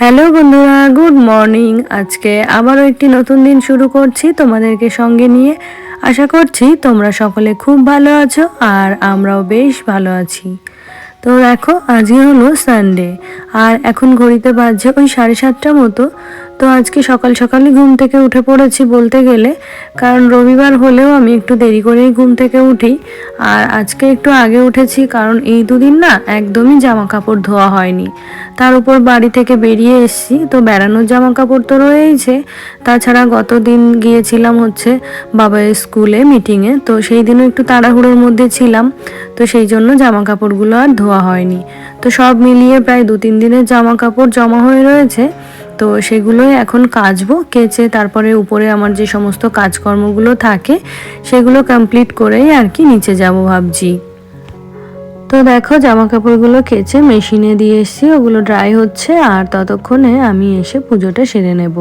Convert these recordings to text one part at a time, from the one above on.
Hello বন্ধুরা, good morning. আজকে আবারও একটি নতুন দিন শুরু করছি তোমাদেরকে সঙ্গে নিয়ে। আশা করছি তোমরা সকলে খুব ভালো আছো আর আমরাও বেশ ভালো আছি। তো দেখো, আজকে হলো সানডে আর এখন ঘড়িতে বাজছে ওই সাড়ে সাতটা মতো। তো আজকে সকাল সকালই ঘুম থেকে উঠে পড়েছি বলতে গেলে, কারণ রবিবার হলেও আমি একটু দেরি করেই ঘুম থেকে উঠি। আর আজকে একটু আগে উঠেছি, কারণ এই দুদিন না একদমই জামা কাপড় ধোয়া হয়নি। তার উপর বাড়ি থেকে বেরিয়ে এসেছি। তো বেড়ানোর জামা কাপড় তো রয়েইছে। তাছাড়া গত দিন গিয়েছিলাম হচ্ছে বাবার স্কুলে মিটিংয়ে তো সেই দিনও একটু তাড়াহুড়োর মধ্যে ছিলাম। তো সেই জন্য জামা কাপড়গুলো আর ধোয়া হয়নি। তো সব মিলিয়ে প্রায় দু তিন দিনের জামা কাপড় জমা হয়ে রয়েছে। তো সেগুলোই এখন কাচবো, কেচে তারপরে উপরে আমার যে সমস্ত কাজকর্মগুলো থাকে, সেগুলো কমপ্লিট করেই আর কি নিচে যাব ভাবছি। তো দেখো জামা কাপড়গুলো কেচে মেশিনে দিয়ে এসেছি, ওগুলো ড্রাই হচ্ছে আর ততক্ষণে আমি এসে পুজোটা সেরে নেব।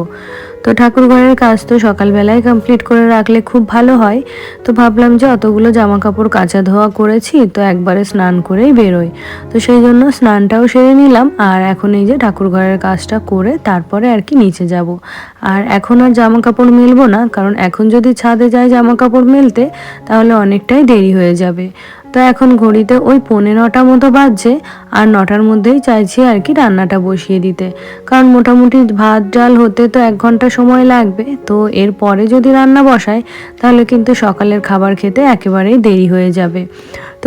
তো ঠাকুর ঘরের কাজ তো সকালবেলায় কমপ্লিট করে রাখলে খুব ভালো হয়। তো ভাবলাম যে অতগুলো জামা কাপড় কাচা ধোয়া করেছি, তো একবারে স্নান করেই বেরোই। তো সেই জন্য স্নানটাও সেরে নিলাম আর এখন এই যে ঠাকুর ঘরের কাজটা করে তারপরে আর কি নিচে যাব। আর এখন আর জামা কাপড় মেলবো না, কারণ এখন যদি ছাদে যায় জামা কাপড় মেলতে, তাহলে অনেকটাই দেরি হয়ে যাবে। তো এখন ঘড়িতে ওই পৌনে নটা মতো বাজছে আর নটার মধ্যেই চাইছি আর কি রান্নাটা বসিয়ে দিতে। কারণ মোটামুটি ভাত, ডাল হতে তো এক ঘণ্টা সময় লাগবে। তো এর পরে যদি রান্না বসায়, তাহলে কিন্তু সকালের খাবার খেতে একেবারেই দেরি হয়ে যাবে।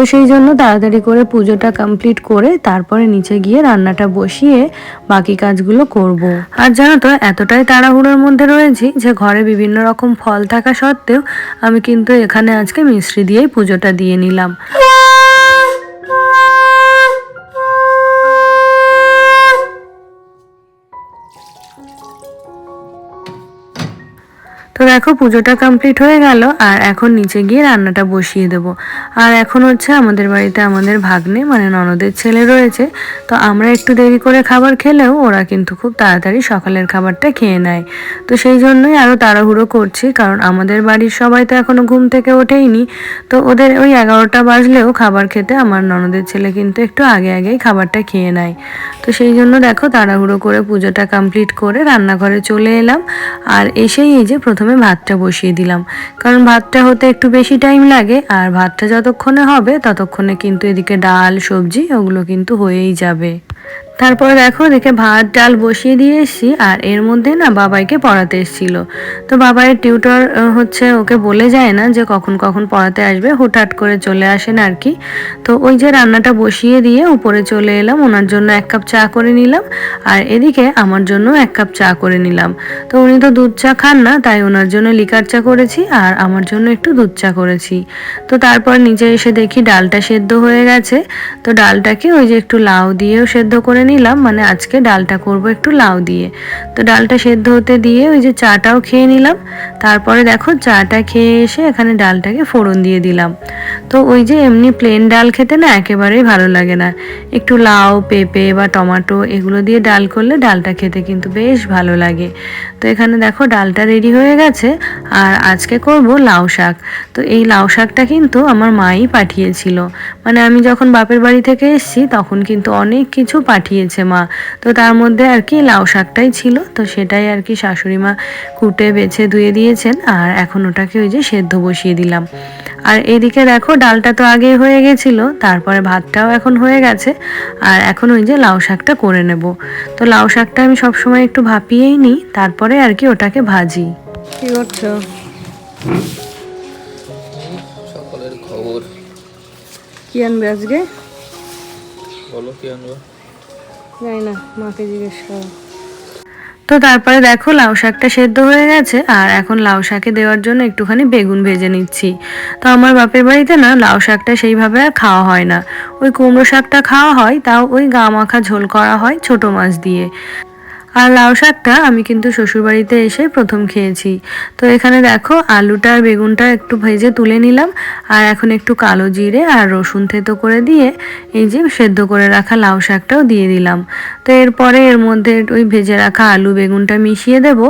তো সেই জন্য তাড়াতাড়ি করে পুজোটা কমপ্লিট করে তারপরে নিচে গিয়ে রান্নাটা বসিয়ে বাকি কাজগুলো করব। আর জানো তো, এতটাই তাড়াহুড়োর মধ্যে রয়েছি যে ঘরে বিভিন্ন রকম ফল থাকা সত্ত্বেও আমি কিন্তু এখানে আজকে মিশ্রি দিয়েই পুজোটা দিয়ে নিলাম তো দেখো পুজোটা কমপ্লিট হয়ে গেল, আর এখন নিচে গিয়ে রান্নাটা বসিয়ে দেব। আর এখন হচ্ছে আমাদের বাড়িতে আমাদের ভাগ্নে মানে ননদের ছেলে রয়েছে, তো আমরা একটু দেরি করে খাবার খেলেও ওরা কিন্তু খুব তাড়াতাড়ি সকালের খাবারটা খেয়ে নেয়। তো সেই জন্যই আরও তাড়াহুড়ো করছি, কারণ আমাদের বাড়ির সবাই তো এখনও ঘুম থেকে ওঠেইনি। তো ওদের ওই এগারোটা বাজলেও খাবার খেতে আমার ননদের ছেলে কিন্তু একটু আগে আগেই খাবারটা খেয়ে নেয়। তো সেই জন্য দেখো তাড়াহুড়ো করে পুজোটা কমপ্লিট করে রান্নাঘরে চলে এলাম। আর এসেই এই যে প্রথমে ভাতটা বসিয়ে দিলাম। কারণ ভাতটা হতে একটু বেশি টাইম লাগে, আর ভাতটা যতক্ষণে হবে ততক্ষণে কিন্তু এদিকে ডাল, সবজি, ওগুলো কিন্তু হয়েই যাবে। তারপরে দেখো দেখে ভাত, ডাল বসিয়ে দিয়ে এসছি, আর এর মধ্যে না বাবাইকে পড়াতে এসেছিল। তো বাবাইয়ের টিউটর হচ্ছে ওকে বলে যায় না যে কখন কখন পড়াতে আসবে, হুটহাট করে চলে আসেন আর কি। তো ওই যে রান্নাটা বসিয়ে দিয়ে উপরে চলে এলাম, ওনার জন্য এক কাপ চা করে নিলাম, আর এদিকে আমার জন্য এক কাপ চা করে নিলাম। তো উনি তো দুধ চা খান না, তাই ওনার জন্য লিকার চা করেছি, আর আমার জন্য একটু দুধ চা করেছি। তো তারপর নিচে এসে দেখি ডালটা সেদ্ধ হয়ে গেছে, তো ডালটাকে ওই যে একটু লাউ দিয়েও সেদ্ধ করে নিলাম মানে আজকে ডালটা করব একটু লাউ দিয়ে। তো ডালটা সেদ্ধ হতে দিয়ে ওই যে চাটাও খেয়ে নিলাম। তারপরে দেখো চাটা খেয়ে এসে এখানে ডালটাকে ফোড়ন দিয়ে দিলাম। তো ওই যে এমনি প্লেন ডাল খেতে না একেবারেই ভালো লাগে না। একটু লাউ, পেঁপে বা টমাটো এগুলো দিয়ে ডাল করলে ডালটা খেতে কিন্তু বেশ ভালো লাগে। তো এখানে দেখো ডালটা রেডি হয়ে গেছে, আর আজকে করব লাউ শাক। তো এই লাউ শাকটা কিন্তু আমার মাই পাঠিয়েছিল। মানে আমি যখন বাপের বাড়ি থেকে এসেছি, তখন কিন্তু অনেক কিছু পাঠিয়েছে মা। তো তার মধ্যে আর কি লাউ শাকটাই ছিল। তো সেটাই আর কি শাশুড়ি মা কুটে বেছে ধুয়ে দিয়েছেন। আর এখন ওটাকে ওই যে সেদ্ধ বসিয়ে দিলাম। আর এদিকে দেখো ডালটা তো আগেই হয়ে গেছিল। তারপরে ভাতটাও এখন হয়ে গেছে। আর এখন ওই যে লাউ শাকটা করে নেব। তো লাউ শাকটা আমি সবসময় একটু ভাপিয়েই নিই। তারপরে আর কি ওটাকে ভাজি। কি করছ? সকালের খবর। কি আনবে আজকে? বলো কি আনব? জানি না, মাকে জিজ্ঞেস করো। তো তারপরে দেখো, লাউ শাকটা সেদ্ধ হয়ে গেছে, আর এখন লাউ শাকে দেওয়ার জন্য একটুখানি বেগুন ভেজে নিচ্ছি। তো আমার বাপের বাড়িতে না, লাউ শাকটা সেইভাবে আর খাওয়া হয় না। ওই কুমড়ো শাকটা খাওয়া হয়, তাও ওই গা মাখা ঝোল করা হয় ছোট মাছ দিয়ে। আর লাউ শাকটা আমি কিন্তু শ্বশুরবাড়িতে এসে প্রথম খেয়েছি। তো এখানে দেখো আলুটা আর বেগুনটা একটু ভেজে তুলে নিলাম, আর এখন একটু কালো জিরে আর রসুন থেতো করে দিয়ে এই যে সেদ্ধ করে রাখা লাউ শাকটাও দিয়ে দিলাম। তো এরপরে এর মধ্যে ওই ভেজে রাখা আলু বেগুনটা মিশিয়ে দেব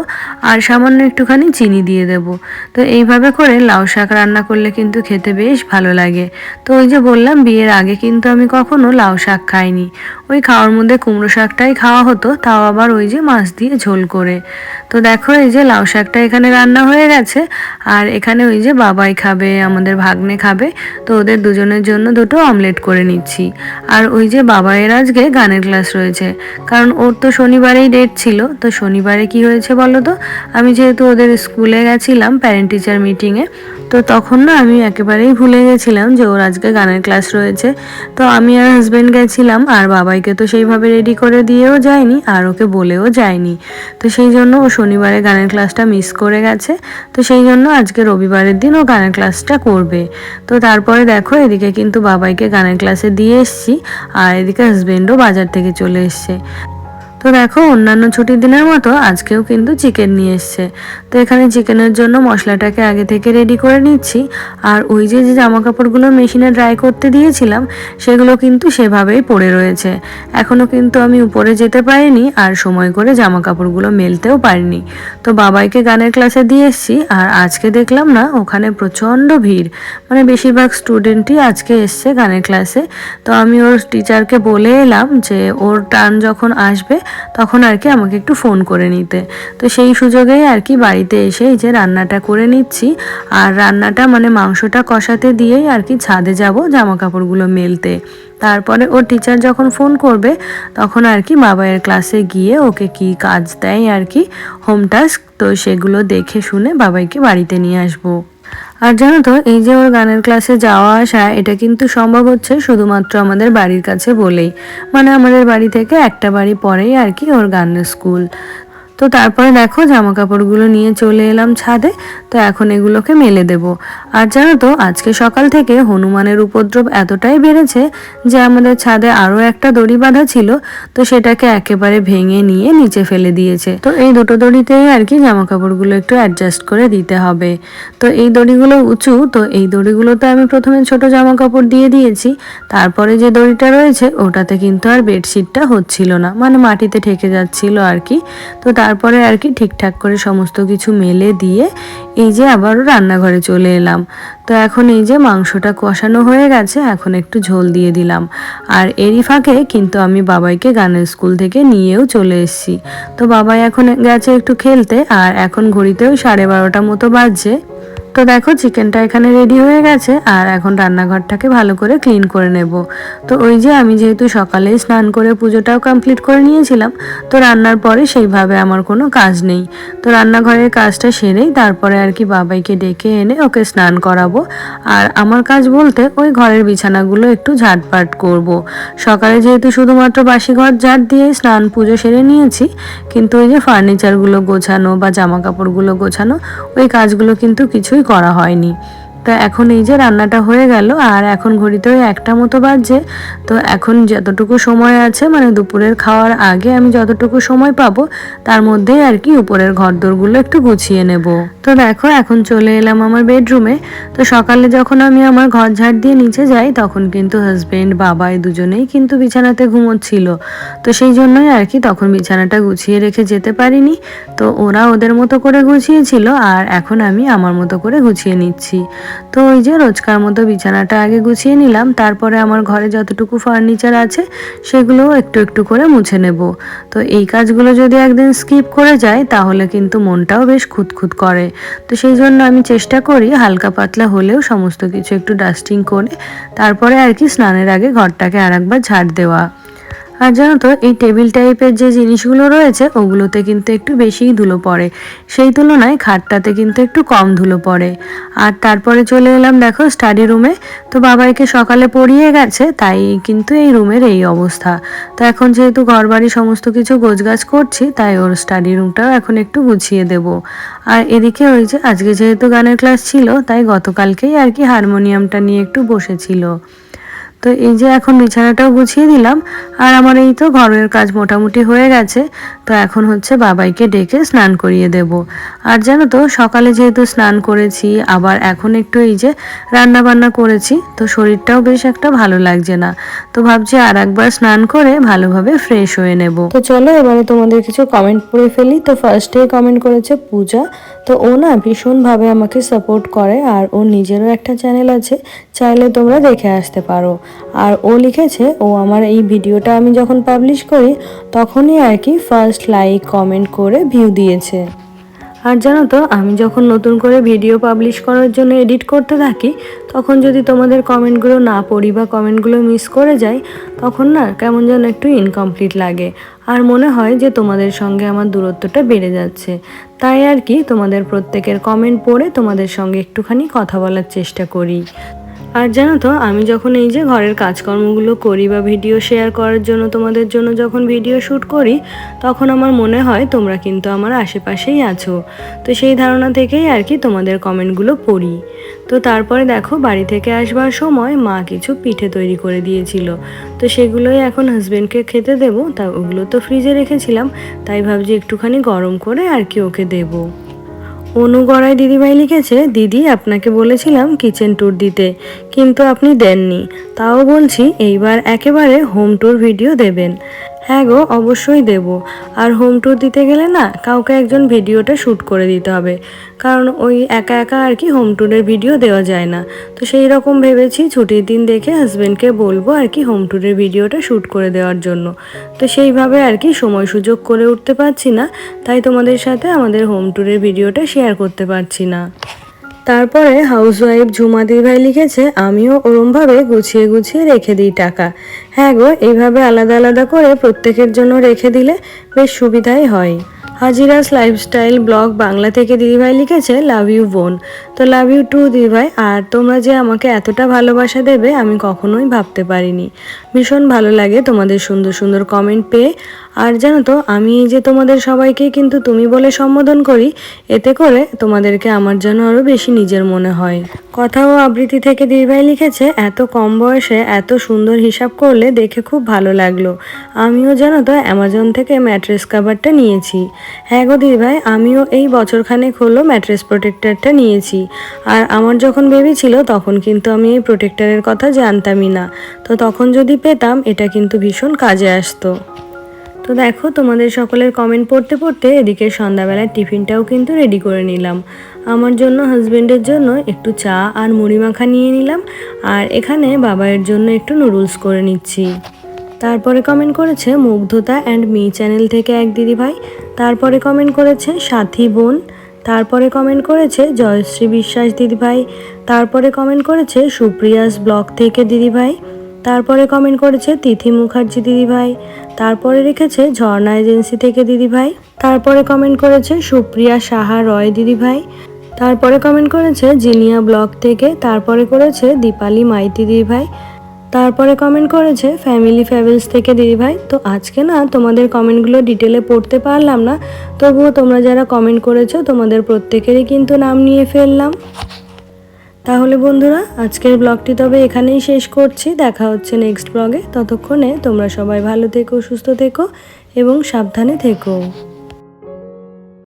আর সামান্য একটুখানি চিনি দিয়ে দেব। তো এইভাবে করে লাউ শাক রান্না করলে কিন্তু খেতে বেশ ভালো লাগে। তো ওই যে বললাম, বিয়ের আগে কিন্তু আমি কখনো লাউ শাক খাইনি। ওই খাওয়ার মধ্যে কুমড়ো শাকটাই খাওয়া হতো, তাও আবার ওই যে মাছ দিয়ে ঝোল করে। তো দেখো, এই যে লাউ শাকটা এখানে রান্না হয়ে গেছে, আর এখানে ওই যে বাবাই খাবে, আমাদের ভাগ্নে খাবে, তো ওদের দুজনের জন্য দুটো অমলেট করে নিচ্ছি। আর ওই যে বাবাইয়ের আজকে গানের ক্লাস রয়েছে, কারণ ওর তো শনিবারেই ডেট ছিল, তো শনিবারে কি হয়েছে বলো তো? আমি যেহেতু ওদের স্কুলে গেছিলাম প্যারেন্ট টিচার মিটিংয়ে তো তখন না আমি একেবারেই ভুলে গেছিলাম যে ওর আজকে গানের ক্লাস রয়েছে। তো আমি আর হাজব্যান্ড গেছিলাম, আর বাবাইকে তো সেইভাবে রেডি করে দিয়েও যায়নি, আর ওকে বলেও যায়নি। তো সেই জন্য ও শনিবারে গানের ক্লাসটা মিস করে গেছে। তো সেই জন্য আজকে রবিবারের দিন ও গানের ক্লাসটা করবে। তো তারপরে দেখো, এদিকে কিন্তু বাবাইকে গানের ক্লাসে দিয়ে এসছি আর এদিকে হাজব্যান্ডও বাজার থেকে চলে এসছে। তো দেখো, অন্যান্য ছুটির দিনের মতো আজকেও কিন্তু চিকেন নিয়ে এসছে। তো এখানে চিকেনের জন্য মশলাটাকে আগে থেকে রেডি করে নিচ্ছি। আর ওই যে যে জামা কাপড়গুলো মেশিনে ড্রাই করতে দিয়েছিলাম, সেগুলো কিন্তু সেভাবেই পড়ে রয়েছে। এখনও কিন্তু আমি উপরে যেতে পারিনি আর সময় করে জামা কাপড়গুলো মেলতেও পারিনি। তো বাবাইকে গানের ক্লাসে দিয়ে এসছি আর আজকে দেখলাম না, ওখানে প্রচণ্ড ভিড়। মানে বেশিরভাগ স্টুডেন্টই আজকে এসছে গানের ক্লাসে তো আমি ওর টিচারকে বলে এলাম যে, ওর টার্ন যখন আসবে, তখন আর কি আমাকে একটু ফোন করে নিতে। তো সেই সুযোগেই আর কি বাড়িতে এসে এই যে রান্নাটা করে নিচ্ছি। আর রান্নাটা মানে মাংসটা কষাতে দিয়েই আর কি ছাদে যাব জামা কাপড়গুলো মেলতে। তারপরে ওর টিচার যখন ফোন করবে, তখন আর কি বাবাইয়ের ক্লাসে গিয়ে ওকে কি কাজ দেয় আর কি হোম টাস্ক তো সেগুলো দেখে শুনে বাবাইকে বাড়িতে নিয়ে আসব। আর জানো তো, এই যে ওর গানের ক্লাসে যাওয়া আসা, এটা কিন্তু সম্ভব হচ্ছে শুধুমাত্র আমাদের বাড়ির কাছে বলেই। মানে আমাদের বাড়ি থেকে একটা বাড়ি পরেই আর কি ওর গানের স্কুল তো তারপরে দেখো জামা কাপড়গুলো নিয়ে চলে এলাম ছাদে, তো এখন এগুলোকে মেলে দেব। আর জানো তো, আজকে সকাল থেকে হনুমানের উপদ্রব এতটাই বেড়েছে যে আমাদের ছাদে আরও একটা দড়ি বাঁধা ছিল, তো সেটাকে একেবারে ভেঙে নিয়ে নিচে ফেলে দিয়েছে। তো এই দুটো দড়িতেই আর কি জামা কাপড়গুলো একটু অ্যাডজাস্ট করে দিতে হবে। তো এই দড়িগুলো উঁচু, তো এই দড়িগুলোতে আমি প্রথমে ছোট জামা কাপড় দিয়ে দিয়েছি, তারপরে যে দড়িটা রয়েছে ওটাতে কিন্তু আর বেডশিটটা হচ্ছিল না মানে মাটিতে ঠেকে যাচ্ছিল আর কি। তো তারপরে আর কি ঠিকঠাক করে সমস্ত কিছু মেলে দিয়ে এই যে আবারও রান্নাঘরে চলে এলাম। তো এখন এই যে মাংসটা কষানো হয়ে গেছে, এখন একটু ঝোল দিয়ে দিলাম। আর এরই ফাঁকে কিন্তু আমি বাবাইকে গানের স্কুল থেকে নিয়েও চলে এসেছি। তো বাবাই এখন গেছে একটু খেলতে, আর এখন ঘড়িতেও সাড়ে বারোটা মতো বাজছে। তো দেখো চিকেনটা এখানে রেডি হয়ে গেছে আর এখন রান্নাঘরটাকে ভালো করে ক্লিন করে নেব। তো ওই যে আমি যেহেতু সকালেই স্নান করে পুজোটাও কমপ্লিট করে নিয়েছিলাম, তো রান্নার পরে সেইভাবে আমার কোনো কাজ নেই। তো রান্নাঘরের কাজটা সেরেই তারপরে আর কি বাবাইকে ডেকে এনে ওকে স্নান করাবো। আর আমার কাজ বলতে ওই ঘরের বিছানাগুলো একটু ঝাটপাট করব। সকালে যেহেতু শুধুমাত্র বাসি ঘর ঝাট দিয়ে স্নান পুজো সেরে নিয়েছি, কিন্তু ওই যে ফার্নিচারগুলো গোছানো বা জামা কাপড়গুলো গোছানো, ওই কাজগুলো কিন্তু কিছুই করা হয়নি। তো এখন এই যে রান্নাটা হয়ে গেল, আর এখন ঘড়িতে ওই একটা মতো বাজছে। তো এখন যতটুকু সময় আছে মানে দুপুরের খাওয়ার আগে আমি যতটুকু সময় পাবো, তার মধ্যেই আর কি উপরের ঘরদোরগুলো একটু গুছিয়ে নেব। তো দেখো, এখন চলে এলাম আমার বেডরুমে। তো সকালে যখন আমি আমার ঘর ঝাড় দিয়ে নিচে যাই, তখন কিন্তু হাজবেন্ড বাবাই দুজনেই কিন্তু বিছানাতে ঘুমোচ্ছিল। তো সেই জন্যই আর কি তখন বিছানাটা গুছিয়ে রেখে যেতে পারিনি। তো ওরা ওদের মতো করে গুছিয়েছিল, আর এখন আমি আমার মতো করে গুছিয়ে নিচ্ছি। তো ওই যে রোজকার মতো বিছানাটা আগে গুছিয়ে নিলাম, তারপরে আমার ঘরে যতটুকু ফার্নিচার আছে সেগুলোও একটু একটু করে মুছে নেব। তো এই কাজগুলো যদি একদিন স্কিপ করে যায়, তাহলে কিন্তু মনটাও বেশ খুঁতখুত করে। তো সেই জন্য আমি চেষ্টা করি হালকা পাতলা হলেও সমস্ত কিছু একটু ডাস্টিং করে, তারপরে আর কি স্নানের আগে ঘরটাকে আর একবার ঝাড় দেওয়া। আর জানো তো, এই টেবিল টাইপের যে জিনিসগুলো রয়েছে, ওগুলোতে কিন্তু একটু বেশিই ধুলো পড়ে। সেই তুলনায় খাটটাতে কিন্তু একটু কম ধুলো পড়ে। আর তারপরে চলে এলাম দেখো স্টাডি রুমে তো বাবাইকে সকালে পড়িয়ে গেছে, তাই কিন্তু এই রুমের এই অবস্থা। তো এখন যেহেতু ঘর বাড়ি সমস্ত কিছু গোছগাছ করছি, তাই ওর স্টাডি রুমটাও এখন একটু গুছিয়ে দেব। আর এদিকে ওই যে আজকে যেহেতু গানের ক্লাস ছিল, তাই গতকালকেই আর কি হারমোনিয়ামটা নিয়ে একটু বসেছিল। তো এই যে এখন বিছানাটাও গুছিয়ে দিলাম, আর আমার এই তো ঘরের কাজ মোটামুটি হয়ে গেছে। তো এখন হচ্ছে বাবাইকে ডেকে স্নান করিয়ে দেব। আর জানো তো, সকালে যেহেতু স্নান করেছি, আবার এখন একটু এই যে রান্না বান্না করেছি, তো শরীরটাও বেশ একটা ভালো লাগছে না। তো ভাবছি আর একবার স্নান করে ভালোভাবে ফ্রেশ হয়ে নেব। তো চলো, এবারে তোমাদের কিছু কমেন্ট পড়ে ফেলি। তো ফার্স্টেই কমেন্ট করেছে পূজা। তো ও না ভীষণভাবে আমাকে সাপোর্ট করে আর ও নিজেরও একটা চ্যানেল আছে, চাইলে তোমরা দেখে আসতে পারো। আর ও লিখেছে, ও আমার এই ভিডিওটা আমি যখন পাবলিশ করি, তখনই আর কি ফার্স্ট লাইক কমেন্ট করে ভিউ দিয়েছে। আর জানো তো, আমি যখন নতুন করে ভিডিও পাবলিশ করার জন্য এডিট করতে থাকি, তখন যদি তোমাদের কমেন্টগুলো না পড়ি বা কমেন্টগুলো মিস করে যাই, তখন না কেমন যেন একটু ইনকমপ্লিট লাগে। আর মনে হয় যে তোমাদের সঙ্গে আমার দূরত্বটা বেড়ে যাচ্ছে। তাই আর কি তোমাদের প্রত্যেকের কমেন্ট পড়ে তোমাদের সঙ্গে একটুখানি কথা বলার চেষ্টা করি। আর জানো তো, আমি যখন এই যে ঘরের কাজকর্মগুলো করি বা ভিডিও শেয়ার করার জন্য তোমাদের জন্য যখন ভিডিও শ্যুট করি, তখন আমার মনে হয় তোমরা কিন্তু আমার আশেপাশেই আছো। তো সেই ধারণা থেকেই আর কি তোমাদের কমেন্টগুলো পড়ি। তো তারপরে দেখো, বাড়ি থেকে আসবার সময় মা কিছু পিঠে তৈরি করে দিয়েছিল। তো সেগুলোই এখন হাজবেন্ডকে খেতে দেবো, তা ওগুলো তো ফ্রিজে রেখেছিলাম, তাই ভাবছি একটুখানি গরম করে আর কি ওকে দেবো। অনুগড়াই দিদিভাই লিখেছে, দিদি, আপনাকে বলেছিলাম কিচেন ট্যুর দিতে, কিন্তু আপনি দেননি। তাও বলছি, এইবার একেবারে হোম ট্যুর ভিডিও দেবেন। হ্যাঁ গো, অবশ্যই দেব। আর হোম ট্যুর দিতে গেলে না, কাউকে একজন ভিডিওটা শ্যুট করে দিতে হবে। কারণ ওই একা একা আর কি হোম ট্যুরের ভিডিও দেওয়া যায় না। তো সেই রকম ভেবেছি ছুটির দিন দেখে হাজব্যান্ডকে বলব আর কি হোম ট্যুরের ভিডিওটা শ্যুট করে দেওয়ার জন্য। তো সেইভাবে আর কি সময় সুযোগ করে উঠতে পারছি না, তাই তোমাদের সাথে আমাদের হোম ট্যুরের ভিডিওটা শেয়ার করতে পারছি না। তারপরে হাউসওয়াইফ ঝুমাদি ভাই লিখেছে, আমিও ওরমভাবে গুছিয়ে গুছিয়ে রেখে দিই টাকা। হ্যাঁ গো, এইভাবে আলাদা আলাদা করে প্রত্যেকের জন্য রেখে দিলে বেশ সুবিধাই হয়। হাজিরাস লাইফস্টাইল ব্লগ বাংলা থেকে দিদিভাই লিখেছে, লাভ ইউ বোন। তো লাভ ইউ টু দি ভাই আর তোমরা যে আমাকে এতটা ভালোবাসা দেবে, আমি কখনোই ভাবতে পারিনি। ভীষণ ভালো লাগে তোমাদের সুন্দর সুন্দর কমেন্ট পেয়ে। আর জানো তো, আমি যে তোমাদের সবাইকে কিন্তু তুমি বলে সম্বোধন করি, এতে করে তোমাদেরকে আমার যেন আরও বেশি নিজের মনে হয়। কথা ও আবৃত্তি থেকে দিদিভাই লিখেছে, এত কম বয়সে এত সুন্দর হিসাব করলে দেখে খুব ভালো লাগল। আমিও জানো তো অ্যামাজন থেকে ম্যাট্রেস কাভারটা নিয়েছি। হ্যাঁ গো দিদিভাই আমিও এই বছরখানেক হলো ম্যাট্রেস প্রোটেক্টরটা নিয়েছি। আর আমার যখন বেবি ছিল তখন কিন্তু আমি এই প্রোটেক্টরের কথা জানতামই না। তো তখন যদি পেতাম, এটা কিন্তু ভীষণ কাজে আসতো। তো দেখো, তোমাদের সকলের কমেন্ট পড়তে পড়তে এদিকে সন্ধ্যাবেলার টিফিনটাও কিন্তু রেডি করে নিলাম। আমার জন্য হাজবেন্ডের জন্য একটু চা আর মুড়ি মাখা নিয়ে নিলাম, আর এখানে বাবাইয়ের জন্য একটু নুডলস করে নিচ্ছি। তারপরে কমেন্ট করেছে মুগ্ধতা অ্যান্ড মি চ্যানেল থেকে এক দিদিভাই। তারপরে কমেন্ট করেছে সাথী বোন। তারপরে কমেন্ট করেছে জয়শ্রী বিশ্বাস দিদিভাই, তারপরে কমেন্ট করেছে সুপ্রিয়াস ব্লগ থেকে দিদিভাই, তারপরে কমেন্ট করেছে তিথি মুখার্জি দিদিভাই, তারপরে রেখেছে ঝর্ণা এজেন্সি থেকে দিদিভাই, তারপরে কমেন্ট করেছে সুপ্রিয়া সাহা রয় দিদিভাই, তারপরে কমেন্ট করেছে জিনিয়া ব্লগ থেকে, তারপরে করেছে দীপালি মাইতি দিদিভাই তারপরে কমেন্ট করেছে ফ্যামিলি ফ্যাভেলস থেকে দিদিভাই তো আজকে না তোমাদের কমেন্টগুলো ডিটেলে পড়তে পারলাম না। তবুও তোমরা যারা কমেন্ট করেছ, তোমাদের প্রত্যেকেরই কিন্তু নাম নিয়ে ফেললাম। তাহলে বন্ধুরা, আজকের ব্লগটি তবে এখানেই শেষ করছি। দেখা হচ্ছে নেক্সট ব্লগে ততক্ষণে তোমরা সবাই ভালো থেকো, সুস্থ থেকো এবং সাবধানে থেকো।